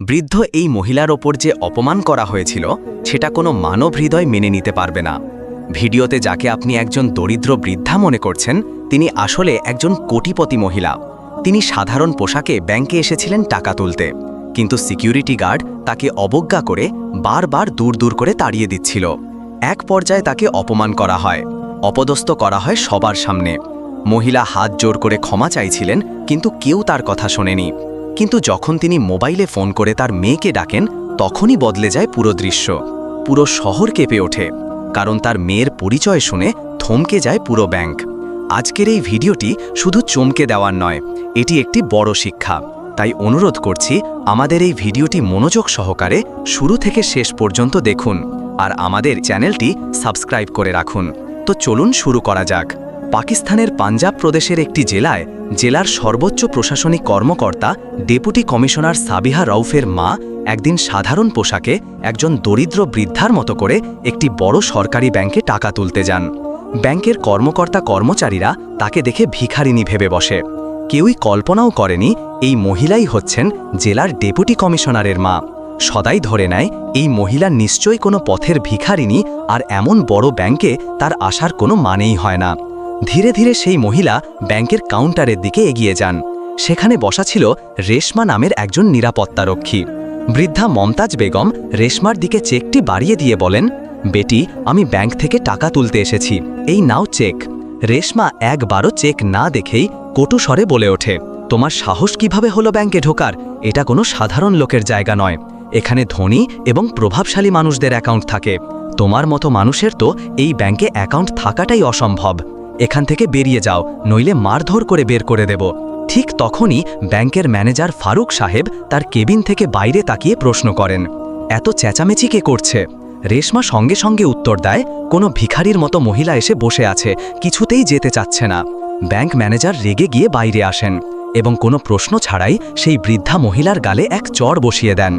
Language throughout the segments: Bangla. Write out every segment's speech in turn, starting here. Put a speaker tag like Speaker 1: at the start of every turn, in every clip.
Speaker 1: বৃদ্ধ এই মহিলার ওপর যে অপমান করা হয়েছিল, সেটা কোনো মানব হৃদয় মেনে নিতে পারবে না। ভিডিওতে যাকে আপনি একজন দরিদ্র বৃদ্ধা মনে করছেন, তিনি আসলে একজন কোটিপতি মহিলা। তিনি সাধারণ পোশাকে ব্যাংকে এসেছিলেন টাকা তুলতে। কিন্তু সিকিউরিটি গার্ড তাকে অবজ্ঞা করে বারবার দূর দূর করে তাড়িয়ে দিচ্ছিল। এক পর্যায়ে তাকে অপমান করা হয়। অপদস্থ করা হয় সবার সামনে। মহিলা হাত জোর করে ক্ষমা চাইছিলেন, কিন্তু কেউ তার কথা শোনেনি। কিন্তু যখন তিনি মোবাইলে ফোন করে তার মেয়েকে ডাকেন, তখনই বদলে যায় পুরো দৃশ্য। পুরো শহর কেঁপে ওঠে, কারণ তার মেয়ের পরিচয় শুনে থমকে যায় পুরো ব্যাংক। আজকের এই ভিডিওটি শুধু চমকে দেওয়ার নয়, এটি একটি বড় শিক্ষা। তাই অনুরোধ করছি, আমাদের এই ভিডিওটি মনোযোগ সহকারে শুরু থেকে শেষ পর্যন্ত দেখুন, আর আমাদের চ্যানেলটি সাবস্ক্রাইব করে রাখুন। তো চলুন শুরু করা যাক। পাকিস্তানের পাঞ্জাব প্রদেশের একটি জেলায় জেলার সর্বোচ্চ প্রশাসনিক কর্মকর্তা, ডেপুটি কমিশনার সাবিহা রউফের মা একদিন সাধারণ পোশাকে একজন দরিদ্র বৃদ্ধার মতো করে একটি বড় সরকারি ব্যাংকে টাকা তুলতে যান। ব্যাংকের কর্মকর্তা কর্মচারীরা তাকে দেখে ভিখারিনী ভেবে বসে। কেউই কল্পনাও করেনি এই মহিলাই হচ্ছেন জেলার ডেপুটি কমিশনারের মা। সদাই ধরে নেয়, এই মহিলা নিশ্চয়ই কোনো পথের ভিখারিনী আর এমন বড় ব্যাংকে তার আসার কোনো মানেই হয় না। ধীরে ধীরে সেই মহিলা ব্যাংকের কাউন্টারের দিকে এগিয়ে যান। সেখানে বসা ছিল রেশমা নামের একজন নিরাপত্তারক্ষী। বৃদ্ধা মমতাজ বেগম রেশমার দিকে চেকটি বাড়িয়ে দিয়ে বলেন, বেটি, আমি ব্যাংক থেকে টাকা তুলতে এসেছি। এই নাও চেক। রেশমা একবারও চেক না দেখেই কটু স্বরে বলে ওঠে, তোমার সাহস কীভাবে হলো ব্যাংকে ঢোকার? এটা কোনো সাধারণ লোকের জায়গা নয়। এখানে ধনী এবং প্রভাবশালী মানুষদের অ্যাকাউন্ট থাকে। তোমার মতো মানুষের তো এই ব্যাংকে অ্যাকাউন্ট থাকাটাই অসম্ভব। এখান থেকে বেরিয়ে যাও, নইলে মারধর করে বের করে দেব। ঠিক তখনই ব্যাংকের ম্যানেজার ফারুক সাহেব তার কেবিন থেকে বাইরে তাকিয়ে প্রশ্ন করেন, এত চেঁচামেচি কে করছে? রেশমা সঙ্গে সঙ্গে উত্তর দেয়, কোনো ভিখারির মতো মহিলা এসে বসে আছে, কিছুতেই যেতে চাচ্ছে না। ব্যাংক ম্যানেজার রেগে গিয়ে বাইরে আসেন এবং কোনো প্রশ্ন ছাড়াই সেই বৃদ্ধা মহিলার গালে এক চর বসিয়ে দেন।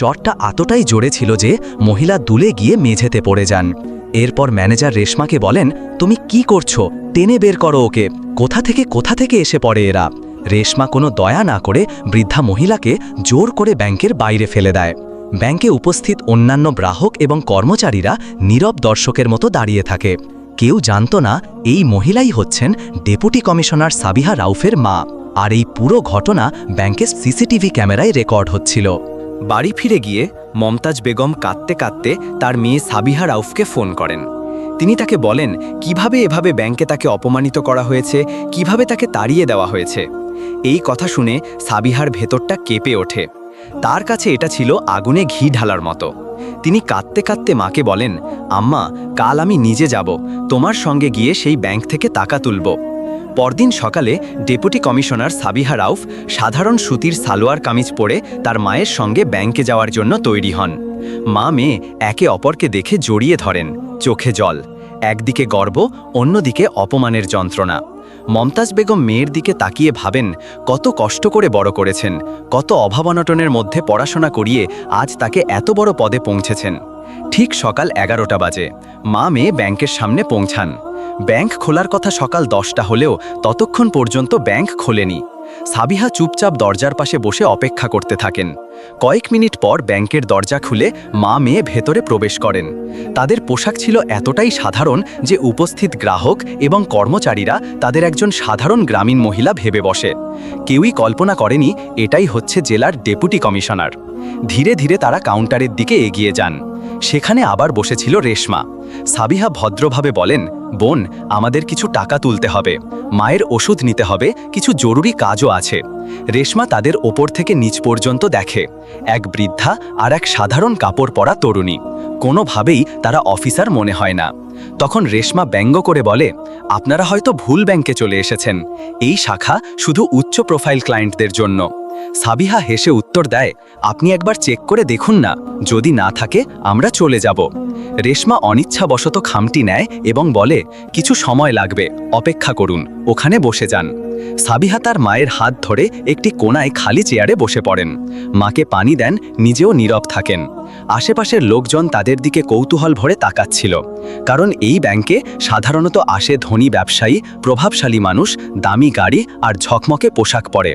Speaker 1: চরটা এতটাই জোরে ছিল যে মহিলা দুলে গিয়ে মেঝেতে পড়ে যান। এরপর ম্যানেজার রেশমাকে বলেন, তুমি কি করছ? টেনে বের করো ওকে। কোথা থেকে কোথা থেকে এসে পড়ে এরা? রেশমা কোনো দয়া না করে বৃদ্ধা মহিলাকে জোর করে ব্যাংকের বাইরে ফেলে দেয়। ব্যাংকে উপস্থিত অন্যান্য গ্রাহক এবং কর্মচারীরা নীরব দর্শকের মতো দাঁড়িয়ে থাকে। কেউ জানত না এই মহিলাই হচ্ছেন ডেপুটি কমিশনার সাবিহা রাউফের মা। আর এই পুরো ঘটনা ব্যাংকের সিসিটিভি ক্যামেরায় রেকর্ড হচ্ছিল। বাড়ি ফিরে গিয়ে মমতাজ বেগম কাঁদতে কাঁদতে তার মেয়ে সাবিহা রাউফকে ফোন করেন। তিনি তাকে বলেন, কীভাবে এভাবে ব্যাংকে তাকে অপমানিত করা হয়েছে? কীভাবে তাকে তাড়িয়ে দেওয়া হয়েছে? এই কথা শুনে সাবিহার ভেতরটা কেঁপে ওঠে। তার কাছে এটা ছিল আগুনে ঘি ঢালার মতো। তিনি কাঁদতে কাঁদতে মাকে বলেন, আম্মা, কাল আমি নিজে যাব। তোমার সঙ্গে গিয়ে সেই ব্যাংক থেকে টাকা তুলব। পরদিন সকালে ডেপুটি কমিশনার সাবিহা রাউফ সাধারণ সুতির সালোয়ার কামিজ পরে তার মায়ের সঙ্গে ব্যাংকে যাওয়ার জন্য তৈরি হন। মা মেয়ে একে অপরকে দেখে জড়িয়ে ধরেন, চোখে জল। একদিকে গর্ব, অন্যদিকে অপমানের যন্ত্রণা। মমতাজ বেগম মেয়ের দিকে তাকিয়ে ভাবেন, কত কষ্ট করে বড় করেছেন, কত অভাবনটনের মধ্যে পড়াশোনা করিয়ে আজ তাকে এত বড় পদে পৌঁছেছেন। ঠিক সকাল এগারোটা বাজে। মা মেয়ে ব্যাংকের সামনে পৌঁছান। ব্যাংক খোলার কথা সকাল দশটা হলেও ততক্ষণ পর্যন্ত ব্যাংক খোলেনি। সাবিহা চুপচাপ দরজার পাশে বসে অপেক্ষা করতে থাকেন। কয়েক মিনিট পর ব্যাংকের দরজা খুলে মা মেয়ে ভেতরে প্রবেশ করেন। তাদের পোশাক ছিল এতটাই সাধারণ যে উপস্থিত গ্রাহক এবং কর্মচারীরা তাদের একজন সাধারণ গ্রামীণ মহিলা ভেবে বসে। কেউই কল্পনা করেনি এটাই হচ্ছে জেলার ডেপুটি কমিশনার। ধীরে ধীরে তারা কাউন্টারের দিকে এগিয়ে যান। সেখানে আবার বসেছিল রেশমা। সাবিহা ভদ্রভাবে বলেন, বোন, আমাদের কিছু টাকা তুলতে হবে। মায়ের ওষুধ নিতে হবে, কিছু জরুরি কাজও আছে। রেশমা তাদের ওপর থেকে নিচ পর্যন্ত দেখে। এক বৃদ্ধা আর এক সাধারণ কাপড় পরা তরুণী। কোনোভাবেই তারা অফিসার মনে হয় না। তখন রেশমা ব্যঙ্গ করে বলে, আপনারা হয়তো ভুল ব্যাংকে চলে এসেছেন। এই শাখা শুধু উচ্চ প্রোফাইল ক্লায়েন্টদের জন্য। সাবিহা হেসে উত্তর দেয়, আপনি একবার চেক করে দেখুন না, যদি না থাকে আমরা চলে যাব। রেশমা অনিচ্ছাবশত খামটি নেয় এবং বলে, কিছু সময় লাগবে, অপেক্ষা করুন, ওখানে বসে যান। সাবিহা তার মায়ের হাত ধরে একটি কোনায় খালি চেয়ারে বসে পড়েন। মাকে পানি দেন, নিজেও নীরব থাকেন। আশেপাশের লোকজন তাদের দিকে কৌতূহল ভরে তাকাচ্ছিল, কারণ এই ব্যাংকে সাধারণত আসে ধনী ব্যবসায়ী, প্রভাবশালী মানুষ, দামি গাড়ি আর ঝকমকে পোশাক পরে।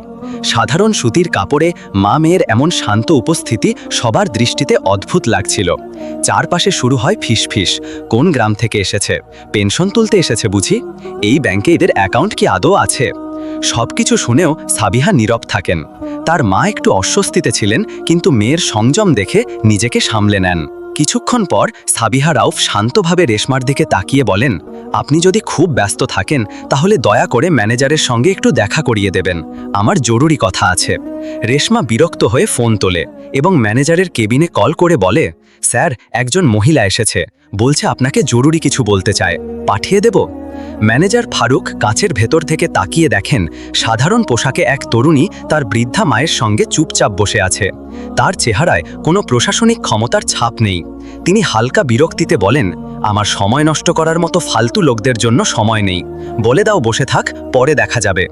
Speaker 1: সাধারণ সুতির কাপড়ে মা মেয়ের এমন শান্ত উপস্থিতি সবার দৃষ্টিতে অদ্ভুত লাগছিল। চারপাশে শুরু হয় ফিসফিস। কোন গ্রাম থেকে এসেছে? পেনশন তুলতে এসেছে বুঝি? এই ব্যাংকে এদের অ্যাকাউন্ট কি আদৌ আছে? সবকিছু শুনেও সাবিহা নীরব থাকেন। তার মা একটু অস্বস্তিতে ছিলেন, কিন্তু মেয়ের সংযম দেখে নিজেকে সামলে নেন। কিছুক্ষণ পর সাবিহা রাউফ শান্তভাবে রেশমার দিকে তাকিয়ে বলেন, আপনি যদি খুব ব্যস্ত থাকেন, তাহলে দয়া করে ম্যানেজারের সঙ্গে একটু দেখা করিয়ে দেবেন। আমার জরুরি কথা আছে। রেশমা বিরক্ত হয়ে ফোন তোলে এবং ম্যানেজারের কেবিনে কল করে বলে, স্যার, একজন মহিলা এসেছে। বলছে আপনাকে জরুরি কিছু বলতে চায়। পাঠিয়ে দেব? ম্যানেজার ফারুক কাঁচের ভেতর থেকে তাকিয়ে দেখেন সাধারণ পোশাকে এক তরুণী তার বৃদ্ধা মায়ের সঙ্গে চুপচাপ বসে আছে। তার চেহারায় কোনো প্রশাসনিক ক্ষমতার ছাপ নেই। তিনি হালকা বিরক্তিতে বলেন, আমার সময় নষ্ট করার মতো ফালতু লোকদের জন্য সময় নেই। বলে দাও বসে থাক, পরে দেখা যাবে।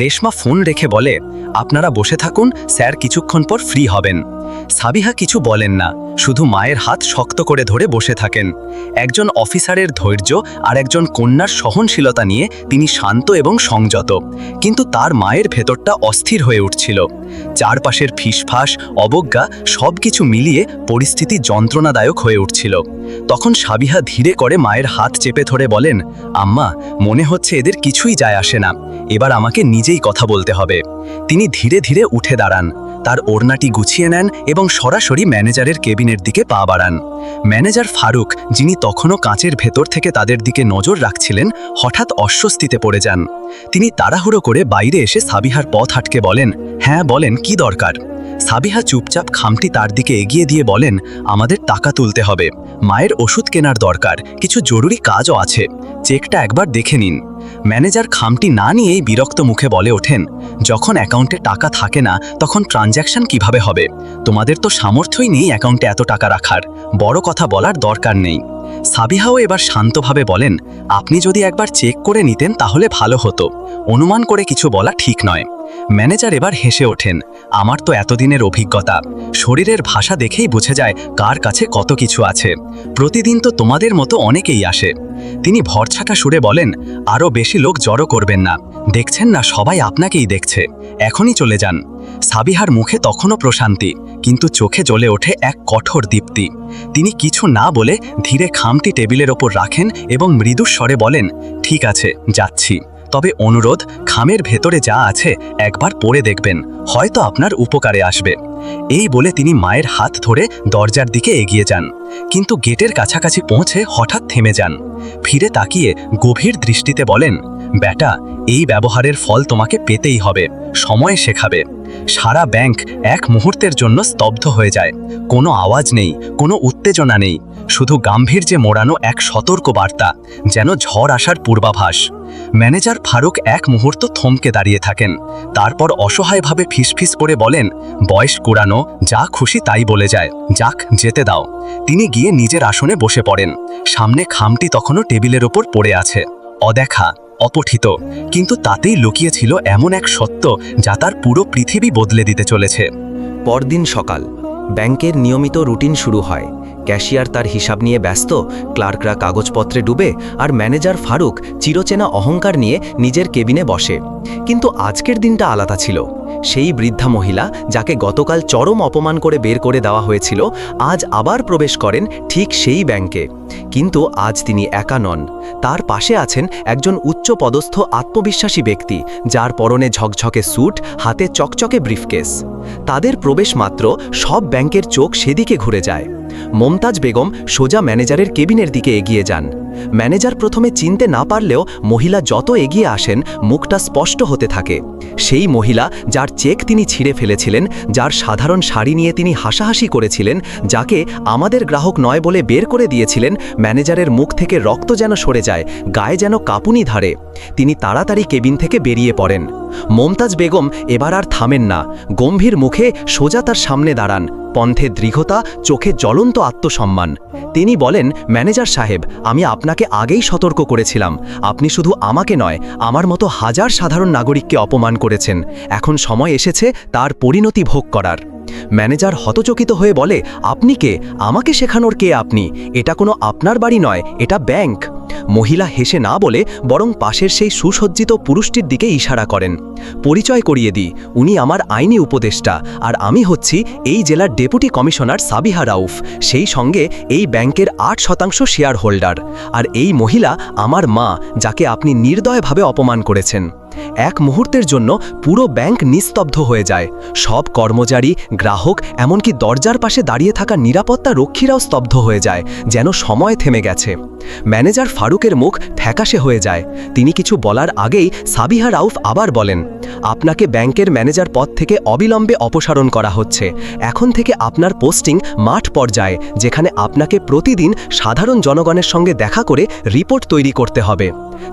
Speaker 1: রেশমা ফোন রেখে বলে, আপনারা বসে থাকুন, স্যার কিছুক্ষণ পর ফ্রি হবেন। সাবিহা কিছু বলেন না, শুধু মায়ের হাত শক্ত করে ধরে বসে থাকেন। একজন অফিসারের ধৈর্য আর একজন কন্যার সহনশীলতা নিয়ে তিনি শান্ত এবং সংযত, কিন্তু তার মায়ের ভেতরটা অস্থির হয়ে উঠছিল। চারপাশের ফিসফাস, অবজ্ঞা সব কিছু মিলিয়ে পরিস্থিতি যন্ত্রণাদায়ক হয়ে উঠছিল। তখন সাবিহা ধীরে করে মায়ের হাত চেপে ধরে বলেন, আম্মা, মনে হচ্ছে এদের কিছুই যায় আসে না। এবার আমাকে নিজেই কথা বলতে হবে। তিনি ধীরে ধীরে উঠে দাঁড়ান। তার ওড়নাটি গুছিয়ে নেন এবং সরাসরি ম্যানেজারের কেবিনের দিকে পা বাড়ান। ম্যানেজার ফারুক, যিনি তখনও কাঁচের ভেতর থেকে তাদের দিকে নজর রাখছিলেন, হঠাৎ অস্বস্তিতে পড়ে যান। তিনি তাড়াহুড়ো করে বাইরে এসে সাবিহার পথ আটকে বলেন হ্যাঁ বলেন, কি দরকার? সাবিহা চুপচাপ খামটি তার দিকে এগিয়ে দিয়ে বলেন, আমাদের টাকা তুলতে হবে। মায়ের ওষুধ কেনার দরকার। কিছু জরুরি কাজও আছে। চেকটা একবার দেখে নিন। ম্যানেজার খামটি না নিয়েই বিরক্ত মুখে বলে ওঠেন, যখন অ্যাকাউন্টে টাকা থাকে না, তখন ট্রানজ্যাকশন কীভাবে হবে? তোমাদের তো সামর্থ্যই নেই অ্যাকাউন্টে এত টাকা রাখার, বড় কথা বলার দরকার নেই। সাবিহাও এবার শান্তভাবে বলেন, আপনি যদি একবার চেক করে নিতেন তাহলে ভালো হতো। অনুমান করে কিছু বলা ঠিক নয়। ম্যানেজার এবার হেসে ওঠেন, আমার তো এতদিনের অভিজ্ঞতা। শরীরের ভাষা দেখেই বুঝে যায় কার কাছে কত কিছু আছে। প্রতিদিন তো তোমাদের মতো অনেকেই আসে। তিনি ভরছাটা সুরে বলেন আরও বেশি লোক জড়ো করবেন না। দেখছেন না, সবাই আপনাকেই দেখছে। এখনই চলে যান। সাবিহার মুখে তখনও প্রশান্তি, কিন্তু চোখে জ্বলে ওঠে এক কঠোর দীপ্তি। তিনি কিছু না বলে ধীরে খামটি টেবিলের ওপর রাখেন এবং মৃদু স্বরে বলেন, ঠিক আছে, যাচ্ছি। তবে অনুরোধ, খামের ভেতরে যা আছে একবার পড়ে দেখবেন, হয়তো আপনার উপকারে আসবে। এই বলে তিনি মায়ের হাত ধরে দরজার দিকে এগিয়ে যান। কিন্তু গেটের কাছাকাছি পৌঁছে হঠাৎ থেমে যান। ফিরে তাকিয়ে গভীর দৃষ্টিতে বলেন ব্যাটা, এই ব্যবহারের ফল তোমাকে পেতেই হবে, সময় শেখাবে। সারা ব্যাংক এক মুহূর্তের জন্য স্তব্ধ হয়ে যায়। কোনো আওয়াজ নেই, কোনো উত্তেজনা নেই। শুধু গাম্ভীর্যে মোড়ানো এক সতর্ক বার্তা, যেন ঝড় আসার পূর্বাভাস। ম্যানেজার ফারুক এক মুহূর্ত থমকে দাঁড়িয়ে থাকেন। তারপর অসহায়ভাবে ফিসফিস করে বলেন, বয়স কুড়ানো, যা খুশি তাই বলে যায়, যাক, যেতে দাও। তিনি গিয়ে নিজের আসনে বসে পড়েন। সামনে খামটি তখনও টেবিলের ওপর পড়ে আছে। অদেখা অপঠিত। কিন্তু তাতেই লুকিয়েছিল এমন এক সত্য যা তার পুরো পৃথিবী বদলে দিতে চলেছে।
Speaker 2: পরদিন সকাল, ব্যাংকের নিয়মিত রুটিন শুরু হয়। ক্যাশিয়ার তার হিসাব নিয়ে ব্যস্ত, ক্লার্করা কাগজপত্রে ডুবে আর ম্যানেজার ফারুক চিরচেনা অহংকার নিয়ে নিজের কেবিনে বসে। কিন্তু আজকের দিনটা আলাদা ছিল। সেই বৃদ্ধা মহিলা, যাকে গতকাল চরম অপমান করে বের করে দেওয়া হয়েছিল, আজ আবার প্রবেশ করেন ঠিক সেই ব্যাংকে। কিন্তু আজ তিনি একা নন। তার পাশে আছেন একজন উচ্চ পদস্থ আত্মবিশ্বাসী ব্যক্তি, যার পরনে ঝকঝকে স্যুট, হাতে চকচকে ব্রিফকেস। তাদের প্রবেশ মাত্র সব ব্যাংকের চোখ সেদিকে ঘুরে যায়। মমতাজ বেগম সোজা ম্যানেজারের কেবিনের দিকে এগিয়ে যান। ম্যানেজার প্রথমে চিনতে না পারলেও মহিলা যত এগিয়ে আসেন, মুখটা স্পষ্ট হতে থাকে। সেই মহিলা যার চেক তিনি ছিঁড়ে ফেলেছিলেন, যার সাধারণ শাড়ি নিয়ে তিনি হাসাহাসি করেছিলেন, যাকে আমাদের গ্রাহক নয় বলে বের করে দিয়েছিলেন, ম্যানেজারের মুখ থেকে রক্ত যেন সরে যায়, গায়ে যেন কাপুনি ধারে। তিনি তাড়াতাড়ি কেবিন থেকে বেরিয়ে পড়েন। মমতাজ বেগম এবার আর থামেন না। গম্ভীর মুখে সোজা তার সামনে দাঁড়ান। পন্থে দৃঢ়তা, চোখে জ্বলন্ত আত্মসম্মান। তিনি বলেন, ম্যানেজার সাহেব, আমি আপনাকে আগেই সতর্ক করেছিলাম। আপনি শুধু আমাকে নয়, আমার মতো হাজার সাধারণ নাগরিককে অপমান করেছেন। এখন সময় এসেছে তার পরিণতি ভোগ করার। ম্যানেজার হতচকিত হয়ে বলে, আপনি কে? আমাকে শেখানোর কে আপনি? এটা কোনো আপনার বাড়ি নয়, এটা ব্যাংক। মহিলা হেসে না বলে, বরং পাশের সেই সুসজ্জিত পুরুষটির দিকে ইশারা করেন। পরিচয় করিয়ে দিই, উনি আমার আইনি উপদেষ্টা, আর আমি হচ্ছি এই জেলার ডেপুটি কমিশনার সাবিহা রাউফ, সেই সঙ্গে এই ব্যাংকের আট শতাংশ শেয়ার হোল্ডার আর এই মহিলা আমার মা, যাকে আপনি নির্দয়ভাবে অপমান করেছেন। এক মুহূর্তের জন্য পুরো ব্যাংক নিস্তব্ধ হয়ে যায়। সব কর্মচারী, গ্রাহক, এমনকি দরজার পাশে দাঁড়িয়ে থাকা নিরাপত্তা রক্ষীরাও স্তব্ধ হয়ে যায়, যেন সময় থেমে গেছে। ম্যানেজার ফারুকের মুখ ফ্যাকাশে হয়ে যায়। তিনি কিছু বলার আগেই সাবিহা রাউফ আবার বলেন, আপনাকে ব্যাংকের ম্যানেজার পদ থেকে অবিলম্বে অপসারণ করা হচ্ছে। এখন থেকে আপনার পোস্টিং মাঠ পর্যায়ে, যেখানে আপনাকে প্রতিদিন সাধারণ জনগণের সঙ্গে দেখা করে রিপোর্ট তৈরি করতে হবে।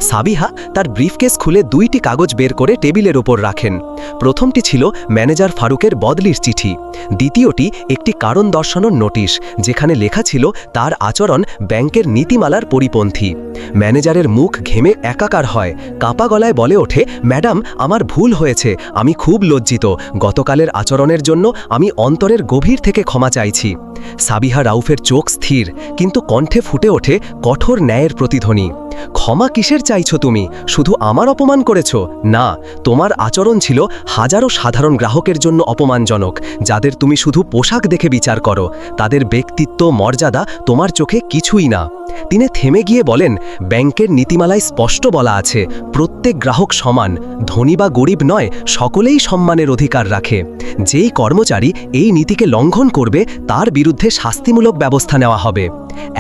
Speaker 2: সাবিহা তার ব্রিফকেস খুলে দুইটি কাগজ বের করে টেবিলের ওপর রাখেন। প্রথমটি ছিল ম্যানেজার ফারুকের বদলির চিঠি। দ্বিতীয়টি একটি কারণ দর্শানোর নোটিশ, যেখানে লেখা ছিল তার আচরণ ব্যাংকের নীতিমালার পরিপন্থী। ম্যানেজারের মুখ ঘেমে একাকার হয়। কাপা গলায় বলে ওঠে, ম্যাডাম, আমার ভুল হয়েছে। আমি খুব লজ্জিত। গতকালের আচরণের জন্য আমি অন্তরের গভীর থেকে ক্ষমা চাইছি। সাবিহা রাউফের চোখ স্থির, কিন্তু কণ্ঠে ফুটে ওঠে কঠোর ন্যায়ের প্রতিধ্বনি। ক্ষমা কিসের চাইছো তুমি? শুধু আমার অপমান করেছ? না, তোমার আচরণ ছিল হাজারো সাধারণ গ্রাহকের জন্য অপমানজনক, যাদের তুমি শুধু পোশাক দেখে বিচার করো, তাদের ব্যক্তিত্ব, মর্যাদা তোমার চোখে কিছুই না। তিনি থেমে গিয়ে বলেন, ব্যাংকের নীতিমালায় স্পষ্ট বলা আছে, প্রত্যেক গ্রাহক সমান, ধনী বা গরিব নয়, সকলেই সম্মানের অধিকার রাখে। যেই কর্মচারী এই নীতিকে লঙ্ঘন করবে, তার বিরুদ্ধে শাস্তিমূলক ব্যবস্থা নেওয়া হবে।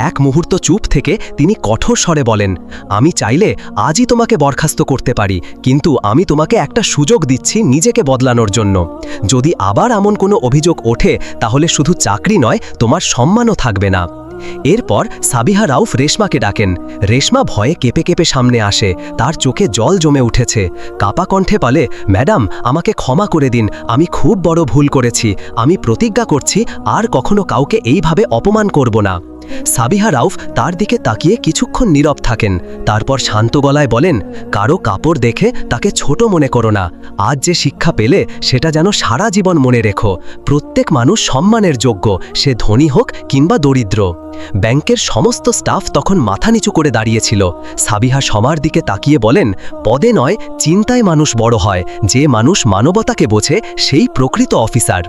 Speaker 2: এক মুহূর্ত চুপ থেকে তিনি কঠোর স্বরে বলেন, আমি চাইলে আজই তোমাকে বরখাস্ত করতে পারি, কিন্তু আমি তোমাকে একটা সুযোগ দিচ্ছি নিজেকে বদলানোর জন্য। যদি আবার এমন কোনো অভিযোগ ওঠে, তাহলে শুধু চাকরি নয়, তোমার সম্মানও থাকবে না। এরপর সাবিহা রাউফ রেশমাকে ডাকেন। রেশমা ভয়ে কেঁপে কেঁপে সামনে আসে। তার চোখে জল জমে উঠেছে। কাপা কণ্ঠে বলে, ম্যাডাম, আমাকে ক্ষমা করে দিন। আমি খুব বড় ভুল করেছি। আমি প্রতিজ্ঞা করছি, আর কখনো কাউকে এইভাবে অপমান করব না। সাবিহা রাউফ তার দিকে তাকিয়ে কিছুক্ষণ নীরব থাকেন। তারপর শান্ত গলায় বলেন, কারও কাপড় দেখে তাকে ছোট মনে করো না। আজ যে শিক্ষা পেলে সেটা যেন সারা জীবন মনে রেখো। প্রত্যেক মানুষ সম্মানের যোগ্য। সে ধনী হোক কিংবা দরিদ্র। ব্যাংকের সমস্ত স্টাফ তখন মাথা নিচু করে দাঁড়িয়েছিল। সাবিহা সবার দিকে তাকিয়ে বলেন, পদে নয়, চিন্তায় মানুষ বড় হয়। যে মানুষ মানবতাকে বোঝে, সেই প্রকৃত অফিসার।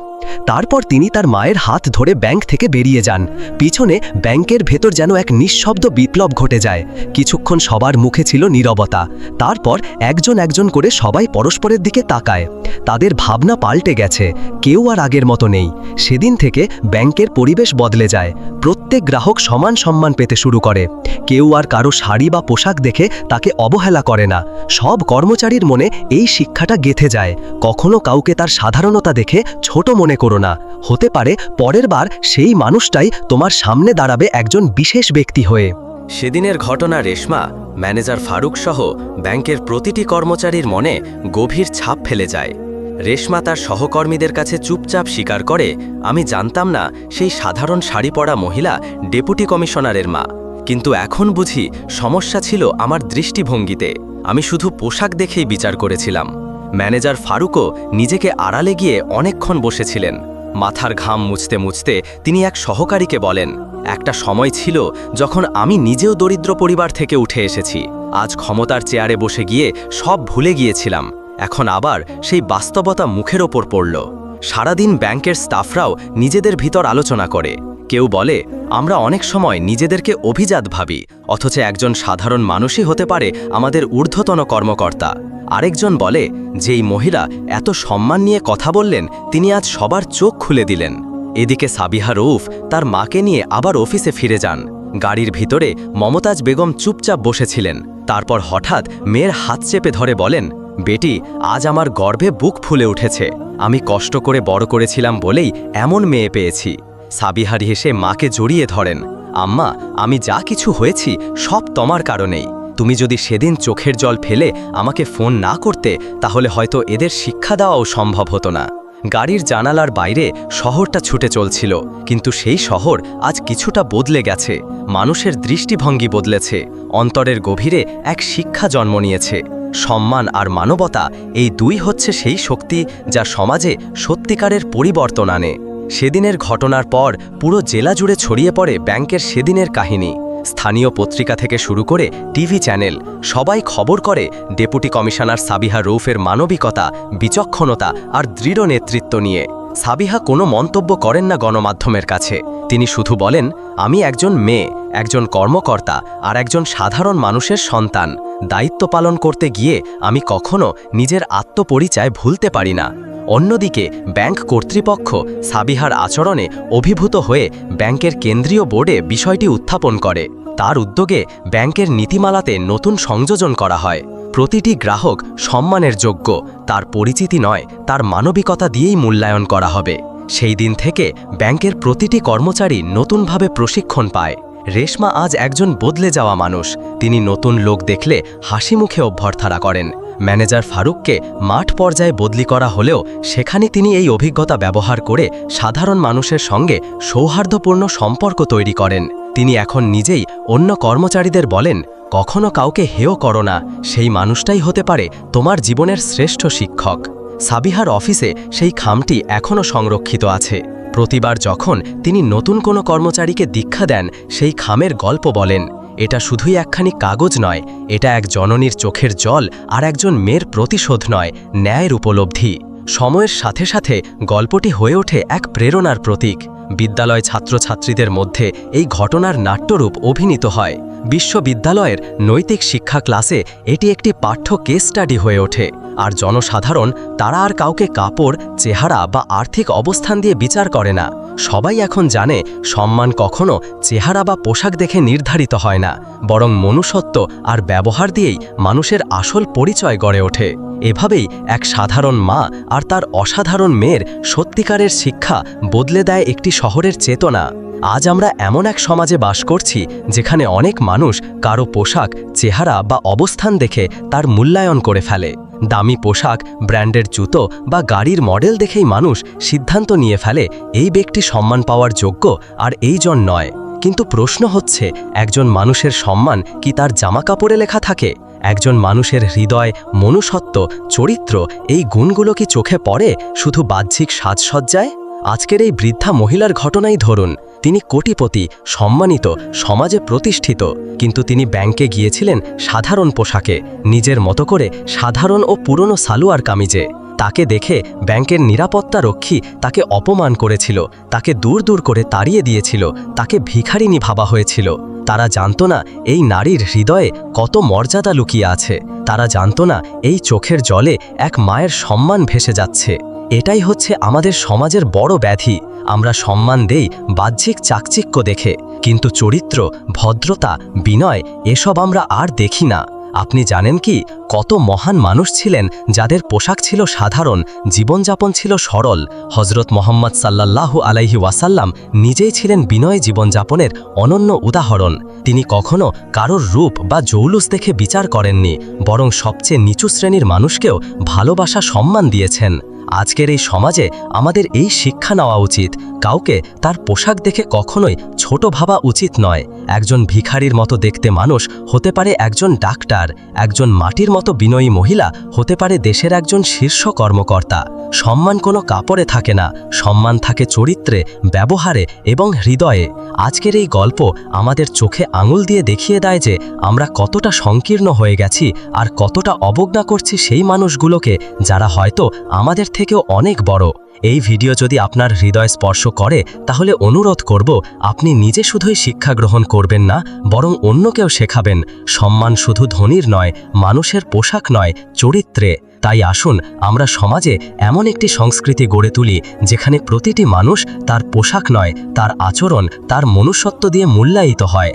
Speaker 2: তারপর তিনি তার মায়ের হাত ধরে ব্যাংক থেকে বেরিয়ে যান। পিছনে ব্যাংকের ভেতর যেন এক নিঃশব্দ বিপ্লব ঘটে যায়। কিছুক্ষণ সবার মুখে ছিল নীরবতা। তারপর একজন একজন করে সবাই পরস্পরের দিকে তাকায়। তাদের ভাবনা পাল্টে গেছে। কেউ আর আগের মতো নেই। সেদিন থেকে ব্যাংকের পরিবেশ বদলে যায়। প্রত্যেক গ্রাহক সমান সম্মান পেতে শুরু করে। কেউ আর কারও শাড়ি বা পোশাক দেখে তাকে অবহেলা করে না। সব কর্মচারীর মনে এই শিক্ষাটা গেথে যায়। কখনো কাউকে তার সাধারণতা দেখে ছোট মনে করো না। হতে পারে পরের বার সেই মানুষটাই তোমার সামনে দাঁড়াবে একজন বিশেষ ব্যক্তি হয়ে।
Speaker 1: সেদিনের ঘটনা রেশমা, ম্যানেজার ফারুক সহ ব্যাংকের প্রতিটি কর্মচারীর মনে গভীর ছাপ ফেলে যায়। রেশমা তার সহকর্মীদের কাছে চুপচাপ স্বীকার করে, আমি জানতাম না, সেই সাধারণ শাড়ি পরা মহিলা ডেপুটি কমিশনারের মা। কিন্তু এখন বুঝি সমস্যা ছিল আমার দৃষ্টিভঙ্গিতে। আমি শুধু পোশাক দেখেই বিচার করেছিলাম। ম্যানেজার ফারুকও নিজেকে আড়ালে গিয়ে অনেকক্ষণ বসেছিলেন। মাথার ঘাম মুছতে মুছতে তিনি এক সহকারীকে বলেন, একটা সময় ছিল যখন আমি নিজেও দরিদ্র পরিবার থেকে উঠে এসেছি। আজ ক্ষমতার চেয়ারে বসে গিয়ে সব ভুলে গিয়েছিলাম। এখন আবার সেই বাস্তবতা মুখের ওপর পড়ল। সারাদিন ব্যাংকের স্টাফরাও নিজেদের ভিতর আলোচনা করে। কেউ বলে, আমরা অনেক সময় নিজেদেরকে অভিজাত ভাবি, অথচ একজন সাধারণ মানুষই হতে পারে আমাদের ঊর্ধ্বতন কর্মকর্তা। আরেকজন বলে, যেই মহিলা এত সম্মান নিয়ে কথা বললেন, তিনি আজ সবার চোখ খুলে দিলেন। এদিকে সাবিহা রৌফ তার মাকে নিয়ে আবার অফিসে ফিরে যান। গাড়ির ভিতরে মমতাজ বেগম চুপচাপ বসেছিলেন। তারপর হঠাৎ মেয়ের হাত চেপে ধরে বলেন বেটি, আজ আমার গর্ভে বুক ফুলে উঠেছে। আমি কষ্ট করে বড় করেছিলাম বলেই এমন মেয়ে পেয়েছি। সাবিহারি হেসে মাকে জড়িয়ে ধরেন, আম্মা, আমি যা কিছু হয়েছি সব তোমার কারণেই। তুমি যদি সেদিন চোখের জল ফেলে আমাকে ফোন না করতে, তাহলে হয়তো এদের শিক্ষা দেওয়াও সম্ভব হতো না। গাড়ির জানালার বাইরে শহরটা ছুটে চলছিল, কিন্তু সেই শহর আজ কিছুটা বদলে গেছে। মানুষের দৃষ্টিভঙ্গি বদলেছে, অন্তরের গভীরে এক শিক্ষা জন্ম নিয়েছে। সম্মান আর মানবতা এই দুই হচ্ছে সেই শক্তি যা সমাজে সত্যিকারের পরিবর্তন আনে। সেদিনের ঘটনার পর পুরো জেলা জুড়ে ছড়িয়ে পড়ে ব্যাংকের সেদিনের কাহিনী। স্থানীয় পত্রিকা থেকে শুরু করে টিভি চ্যানেল সবাই খবর করে ডেপুটি কমিশনার সাবিহা রৌফের মানবিকতা, বিচক্ষণতা আর দৃঢ় নেতৃত্ব নিয়ে। সাবিহা কোনো মন্তব্য করেন না গণমাধ্যমের কাছে। তিনি শুধু বলেন, আমি একজন মেয়ে, একজন কর্মকর্তা আর একজন সাধারণ মানুষের সন্তান। দায়িত্ব পালন করতে গিয়ে আমি কখনো নিজের আত্মপরিচয় ভুলতে পারি না। অন্যদিকে, ব্যাংক কর্তৃপক্ষ সাবিহার আচরণে অভিভূত হয়ে ব্যাংকের কেন্দ্রীয় বোর্ডে বিষয়টি উত্থাপন করে। তার উদ্যোগে ব্যাংকের নীতিমালাতে নতুন সংযোজন করা হয়। প্রতিটি গ্রাহক সম্মানের যোগ্য। তার পরিচিতি নয়, তার মানবিকতা দিয়েই মূল্যায়ন করা হবে। সেই দিন থেকে ব্যাংকের প্রতিটি কর্মচারী নতুনভাবে প্রশিক্ষণ পায়। রেশমা আজ একজন বদলে যাওয়া মানুষ। তিনি নতুন লোক দেখলে হাসি মুখে অভ্যর্থনা করেন। ম্যানেজার ফারুককে মাঠ পর্যায়ে বদলি করা হলেও সেখানে তিনি এই অভিজ্ঞতা ব্যবহার করে সাধারণ মানুষের সঙ্গে সৌহার্দ্যপূর্ণ সম্পর্ক তৈরি করেন। তিনি এখন নিজেই অন্য কর্মচারীদের বলেন, কখনো কাউকে হেয় করো না, সেই মানুষটাই হতে পারে তোমার জীবনের শ্রেষ্ঠ শিক্ষক। সাবিহার অফিসে সেই খামটি এখনও সংরক্ষিত আছে। প্রতিবার যখন তিনি নতুন কোনো কর্মচারীকে দীক্ষা দেন, সেই খামের গল্প বলেন, এটা শুধুই একখানি কাগজ নয়, এটা এক জননীর চোখের জল আর একজন মেয়ের প্রতিশোধ নয়, ন্যায়ের উপলব্ধি। সময়ের সাথে সাথে গল্পটি হয়ে ওঠে এক প্রেরণার প্রতীক। বিদ্যালয় ছাত্রছাত্রীদের মধ্যে এই ঘটনার নাট্যরূপ অভিনীত হয়। বিশ্ববিদ্যালয়ের নৈতিক শিক্ষা ক্লাসে এটি একটি পাঠ্য কেস স্টাডি হয়ে ওঠে। আর জনসাধারণ, তারা আর কাউকে কাপড়, চেহারা বা আর্থিক অবস্থান দিয়ে বিচার করে না। সবাই এখন জানে, সম্মান কখনো চেহারা বা পোশাক দেখে নির্ধারিত হয় না। বরং মনুষ্যত্ব আর ব্যবহার দিয়েই মানুষের আসল পরিচয় গড়ে ওঠে। এভাবেই এক সাধারণ মা আর তার অসাধারণ মেয়ের সত্যিকারের শিক্ষা বদলে দেয় একটি শহরের চেতনা। আজ আমরা এমন এক সমাজে বাস করছি যেখানে অনেক মানুষ কারও পোশাক, চেহারা বা অবস্থান দেখে তার মূল্যায়ন করে ফেলে। দামি পোশাক, ব্র্যান্ডের জুতো বা গাড়ির মডেল দেখেই মানুষ সিদ্ধান্ত নিয়ে ফেলে এই ব্যক্তি সম্মান পাওয়ার যোগ্য আর এই জন নয়। কিন্তু প্রশ্ন হচ্ছে, একজন মানুষের সম্মান কি তার জামা কাপড়ে লেখা থাকে? একজন মানুষের হৃদয়, মনুষ্যত্ব, চরিত্র এই গুণগুলো কি চোখে পড়ে, শুধু বাহ্যিক সাজসজ্জায়? আজকের এই বৃদ্ধা মহিলার ঘটনাই ধরুন। তিনি কোটিপতি, সম্মানিত, সমাজে প্রতিষ্ঠিত। কিন্তু তিনি ব্যাংকে গিয়েছিলেন সাধারণ পোশাকে, নিজের মতো করে সাধারণ ও পুরনো সালোয়ার কামিজে। তাকে দেখে ব্যাংকের নিরাপত্তা রক্ষী তাকে অপমান করেছিল, তাকে দূর দূর করে তাড়িয়ে দিয়েছিল, তাকে ভিখারিনী ভাবা হয়েছিল। তারা জানত না এই নারীর হৃদয়ে কত মর্যাদা লুকিয়ে আছে। তারা জানত না এই চোখের জলে এক মায়ের সম্মান ভেসে যাচ্ছে। এটাই হচ্ছে আমাদের সমাজের বড় ব্যাধি। আমরা সম্মান দেই, বাহ্যিক চাকচিক্য দেখে। কিন্তু চরিত্র, ভদ্রতা, বিনয়, এসব আমরা আর দেখি না। আপনি জানেন কি, কত মহান মানুষ ছিলেন যাদের পোশাক ছিল সাধারণ, জীবনযাপন ছিল সরল। হজরত মোহাম্মদ সাল্লাল্লাহু আলাইহি ওয়াসাল্লাম নিজেই ছিলেন বিনয় জীবনযাপনের অনন্য উদাহরণ। তিনি কখনো কারোর রূপ বা জৌলুস দেখে বিচার করেননি, বরং সবচেয়ে নিচু শ্রেণির মানুষকেও ভালোবাসা সম্মান দিয়েছেন। আজকের এই সমাজে আমাদের এই শিক্ষা নেওয়া উচিত। কাউকে তার পোশাক দেখে কখনোই ছোট ভাবা উচিত নয়। একজন ভিখারির মতো দেখতে মানুষ হতে পারে একজন ডাক্তার, একজন মাটির মতো বিনয়ী মহিলা হতে পারে দেশের একজন শীর্ষ কর্মকর্তা। সম্মান কোনো কাপড়ে থাকে না, সম্মান থাকে চরিত্রে, ব্যবহারে এবং হৃদয়ে। আজকের এই গল্প আমাদের চোখে আঙুল দিয়ে দেখিয়ে দেয় যে আমরা কতটা সংকীর্ণ হয়ে গেছি আর কতটা অবজ্ঞা করছি সেই মানুষগুলোকে যারা হয়তো আমাদের থেকেও অনেক বড়। এই ভিডিও যদি আপনার হৃদয় স্পর্শ করে, তাহলে অনুরোধ করব, আপনি নিজে শুধুই শিক্ষা গ্রহণ করবেন না, বরং অন্যকেও শেখাবেন। সম্মান শুধু ধনীর নয়, মানুষের পোশাক নয়, চরিত্রে। তাই আসুন, আমরা সমাজে এমন একটি সংস্কৃতি গড়ে তুলি, যেখানে প্রতিটি মানুষ তার পোশাক নয়, তার আচরণ, তার মনুষ্যত্ব দিয়ে মূল্যায়িত হয়।